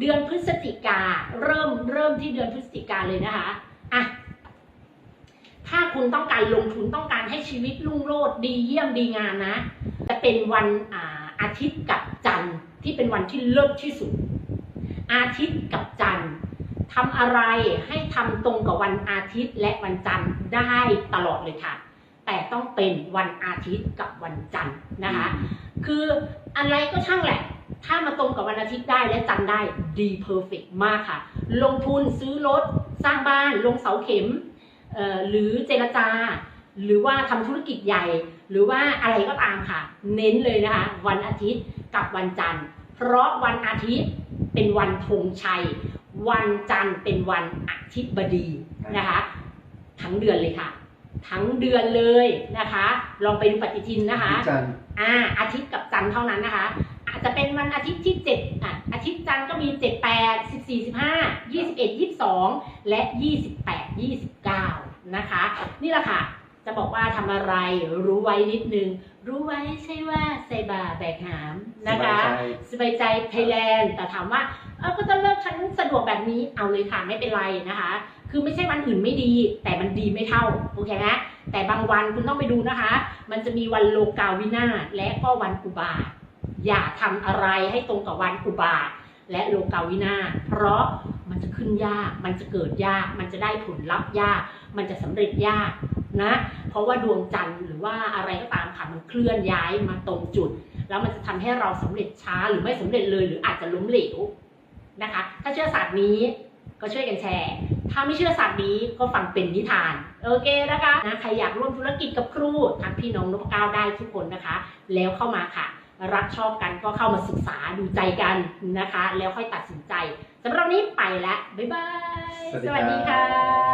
เดือนพฤศจิกาเริ่มเริ่มที่เดือนพฤศจิกาเลยนะคะอะถ้าคุณต้องการลงทุนต้องการให้ชีวิตรุ่งโรจน์ดีเยี่ยมดีงามนะ จะเป็นวันอาอาทิตย์กับจันทร์ที่เป็นวันที่เลิศที่สุด อาทิตย์กับจันทร์ทำอะไรให้ทำตรงกับวันอาทิตย์และวันจันทร์ได้ตลอดเลยค่ะ แต่ต้องเป็นวันอาทิตย์กับวันจันทร์นะคะ คืออะไรก็ช่างแหละ ถ้ามาตรงกับวันอาทิตย์ได้และจันทร์ได้ดีเพอร์เฟกมากค่ะ ลงทุนซื้อรถ สร้างบ้านลงเสาเข็มเอ่อหรือเจรจา หรือว่าทำธุรกิจใหญ่ หรือว่าอะไรก็ตามค่ะ เน้นเลยนะคะ วันอาทิตย์กับวันจันทร์ เพราะวันอาทิตย์เป็นวันธงชัย วันจันทร์เป็นวันอาทิตย์บดีนะคะ ทั้งเดือนเลยค่ะ ทั้งเดือนเลยนะคะ ลองไปดูปฏิทินนะคะพี่จันทร์อ่าอาทิตย์กับจันทร์เท่านั้นนะคะ อาจจะเป็นวันอาทิตย์ที่เจ็ดอะอาทิตย์จันทร์ก็มีเจ็ดแปดสิบสี่สิบห้ายี่สิบเอ็ดยี่สิบสองและยี่สิบแปดยี่สิบเก้านะคะ นี่แหละค่ะจะบอกว่าทำอะไรรู้ไว้นิดนึง รู้ไว้ใช่ว่าใส่บาแบกหามนะคะสบายใจไทยแลนด์แต่ถามว่าเออก็จะเลิกฉันสะดวกแบบนี้เอาเลยค่ะไม่เป็นไรนะคะ คือไม่ใช่วันอื่นไม่ดี แต่มันดีไม่เท่าโอเคไหมแต่บางวันคุณต้องไปดูนะคะ มันจะมีวันโลกาวินาศและก็วันอุบาท อย่าทำอะไรให้ตรงกับวันอุบาทและโลกาวินาเพราะมันจะขึ้นยาก มันจะเกิดยาก มันจะได้ผลลัพธ์ยาก มันจะสำเร็จยากนะ เพราะว่าดวงจันทร์หรือว่าอะไรก็ตามค่ะมันเคลื่อนย้ายมาตรงจุด แล้วมันจะทำให้เราสำเร็จช้าหรือไม่สำเร็จเลยหรืออาจจะล้มเหลวนะคะ ถ้าเชื่อศาสตร์นี้ก็ช่วยกันแชร์ ถ้าไม่เชื่อศาสตร์นี้ก็ฟังเป็นนิทาน โอเคนะคะนะใครอยากร่วมธุรกิจกับครูทักพี่น้องนพเก้าได้ทุกคนนะคะ แล้วเข้ามาค่ะ รักชอบกันก็เข้ามาศึกษาดูใจกันนะคะ แล้วค่อยตัดสินใจสำหรับวันนี้ไปแล้วบ๊ายบาย สวัสดีครับค่ะ